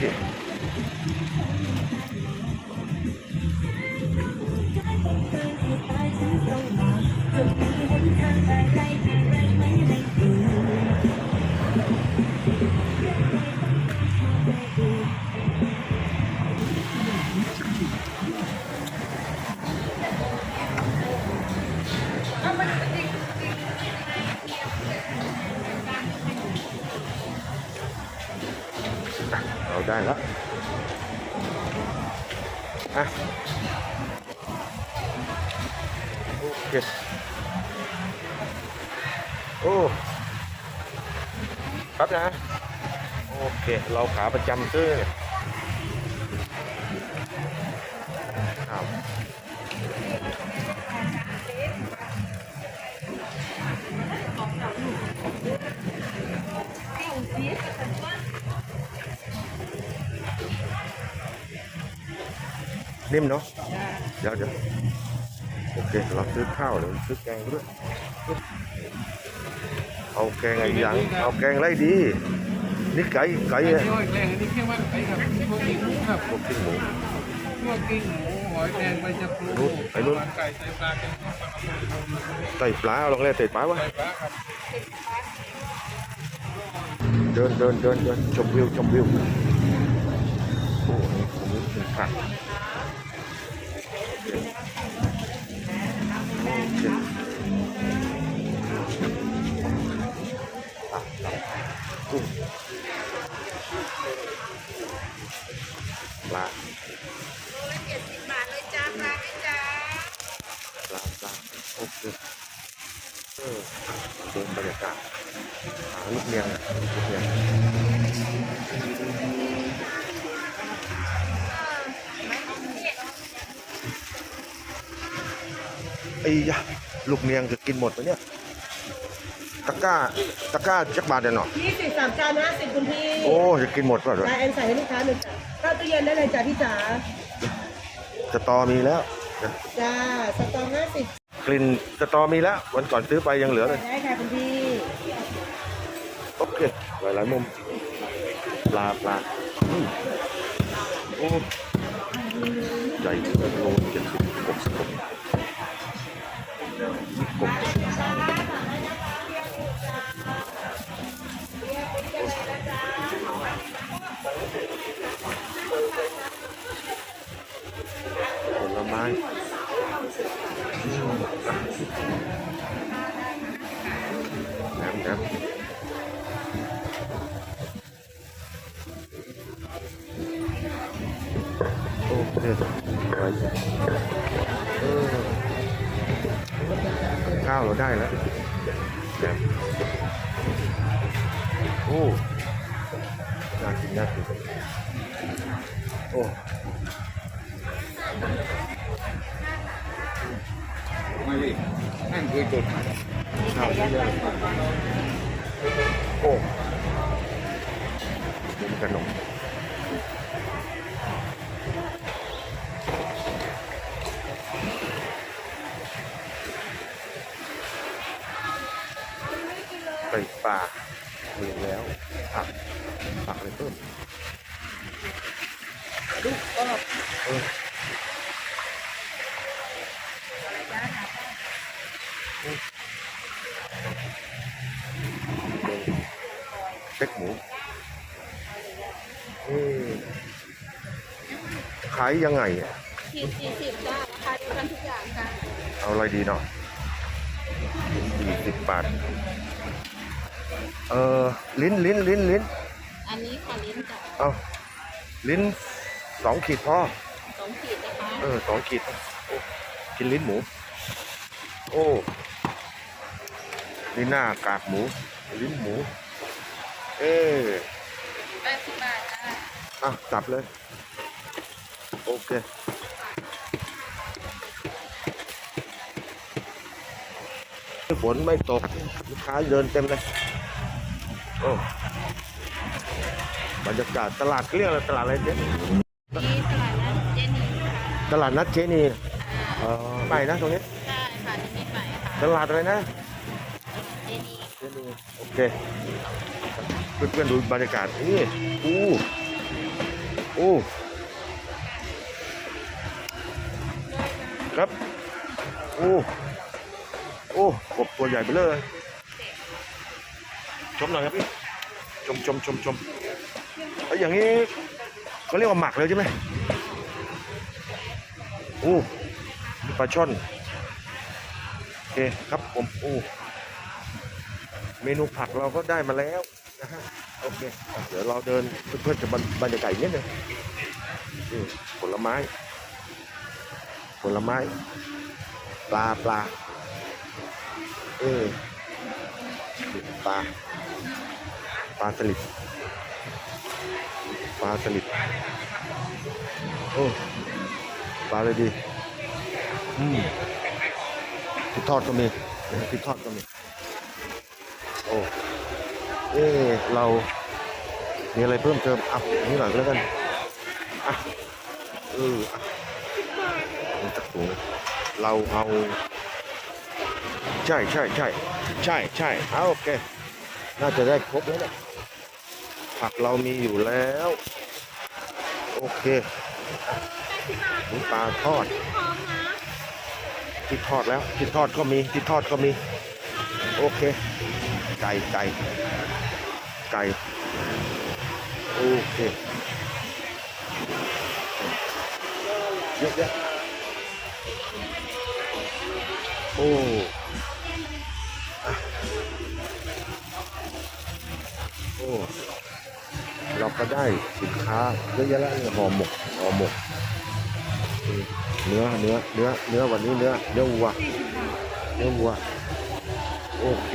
থাকে อะโอเคโอ้ครับนะ โอเค เราขาประจำซื้อเนี่ย นิ่มเนาะเดี๋ยวเดี๋ยวโอเคเราซื้อข้าวเดี๋ยวซื้อแกงด้วยเอาแกงไอ้หยังเอาแกงไรดี นี่ไก่ไก่ไก่อะหอยแครงอันนี้แค่ว่าไก่ครับพวกกิ้งหมูครับพวกกินหมูพวกกิ้งหมูหอยแครงใบชะพลูนู่นไอ้นู่นไก่ใส่ปลาเป็นข้าวปลากระพงไต่ปลาเอาลองเลยไต่ปลาวะใส่ปลาครับเดินเดินเดินเดินชมวิวชมวิวโอ้นี่ตรงนี้เป็นผักโอเคอะ กุ้งปลาเจ็ดสิบบาทเลยจ้าปลาไหมจ้าปลาปลาโอเคเออดูบรรยากาศหาลูกเมียงอะลูกเมียง อ้ยะลูกเมียงจะกินหมดไหมเนี่ยตะกร้าตะกร้าจักบาทเดียวหน่อยยี่สิบสามจานห้าสิบคุณพี่โอ้จะกินหมดป่ะด้วยจานแอนใส่ให้ลูกค้าหนึ่งจ้ะเข้าตู้เย็นได้เลยจ้าพี่จ๋าสตอมีแล้วจ้าสตองห้าสิบกลิ่นสตอมีแล้ว วันก่อนซื้อไปยังเหลือเลยได้ค่ะคุณพี่โอเคหลายๆมุมปลาปลาอืมโอ้ใหญ่โลเจ็ดสิบหกสิบหกหก ผลไม้อืมอะน้ำน้ำโอเคไว้าวเราได้แล้วแบบโอ้น่ากินน่ากินโอ้ไม่ดินั่นคือจุดหมายข้าวเยอะเลยโอ้เป็นขนม ลูกก็เออเต็กหมูขายยังไงอะขีดสี่สิบจ้าราคาเดียวกันทุกอย่างค่ะเอาอะไรดีเนาะสี่สิบบาท เออลิ้นลิ้นลิ้นลิ้น อันนี้ค่ะลิ้นจ้ะเอาลิ้นสองขีดพอสองขีดนะคะเออสองขีดโอ้กินลิ้นหมู โอ้นี่หน้ากากหมู ลิ้นหมู เออแปดสิบบาทจ้าอะจับเลย โอเคฝนไม่ตก ลูกค้าเดินเต็มเลยโอ้ บรรยากาศตลาดเรียกอะไรตลาดอะไรเจ๊นี่ตลาดนัดเจนีค่ะตลาดนัดเจนีเออใหม่นะตรงนี้ใช่ค่ะที่นี่ใหม่ค่ะตลาดอะไรนะเจนีเจนีโอเคเพื่อนๆดูบรรยากาศนี่อู้อู้ครับอู้โอ้อ้กบตัวใหญ่ไปเลยชมหน่อยครับพี่ ชมชมชมชมเอ้ยอย่างนี้เขาเรียกว่าหมักเลยใช่ไหมโอ้มีปลาช่อนโอเคครับผมโอ้เมนูผักเราก็ได้มาแล้วนะฮะโอเคเดี๋ยวเราเดินเพื่อนๆจะบรรยากาศนิดนึงผลไม้ ผลไม้ ปลาปลาเออปลา ปลาสลิดปลาสลิดโอ้ปลาเลยดีอืมพริกทอดก็มีนะพริกทอดก็มีโอ้เออเรามีอะไรเพิ่มเติมอะนี่หน่อยก็แล้วกันอะเอออะนี่จักถุงเราเอาใช่ใช่ใช่ใช่ใช่เอาโอเค น่าจะได้ครบแล้วเนี่ย ผักเรามีอยู่แล้ว โอเคอะนี่ปลาทอดที่ทอดแล้วที่ทอดก็มีที่ทอดก็มี โอเค ไก่ไก่ไก่โอเคเยอะแยะโอ้โอ้ เราก็ได้สินค้าเยอะแยะแล้วเนี่ยห่อหมกห่อหมก เนื้อเนื้อเนื้อเนื้อวันนี้เนื้อเนื้อวัวเนื้อวัวโอเค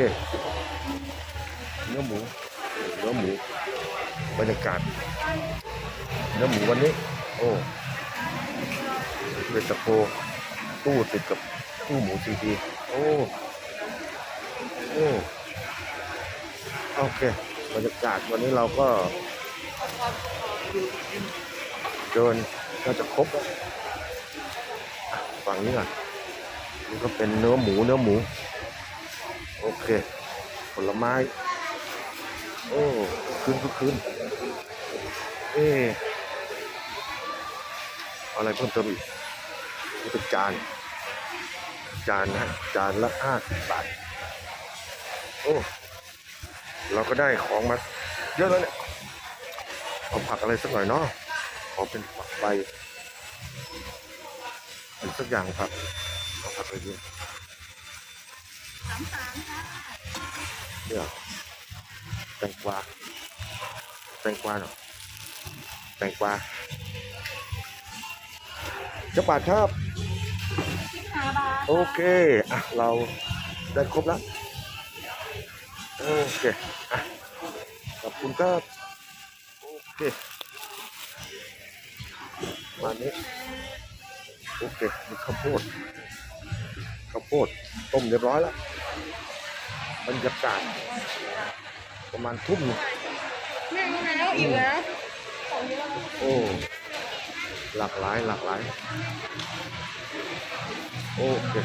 เนื้อหมูเนื้อหมูบรรยากาศเนื้อหมูวันนี้ โอ้เป็นตะโพตู้ติดกับตู้หมูซีทีโอ้โอ้โอเคบรรยากาศวันนี้เราก็ เดินน่าจะครบฝั่งนี้ก่อนนี่ก็เป็นเนื้อหมูเนื้อหมู โอเค ผลไม้ โอ้คืนก็คืนเอ๊อะไรเพิ่มเติมอีกนี่เป็นจาน จานนะจานละห้าสิบบาท โอ้ เราก็ได้ของมาเยอะแล้วเนี่ย เอาผักอะไรสักหน่อยเนาะขอเป็นผักใบเป็นสักอย่างครับเอาผักอะไรดีเนี่ยแตงกวาแตงกวาเนาะแตงกวาเจะปาดครับโอเคอะเราได้ครบแล้วโอเคอะขอบคุณครับโอเค มานี้โอเคมีข้าวโพดข้าวโพดต้มเรียบร้อยแล้วบรรยากาศประมาณทุ่มหนึ่งแม่แล้วอีกแล้วโอ้หลากหลายหลากหลายโอเค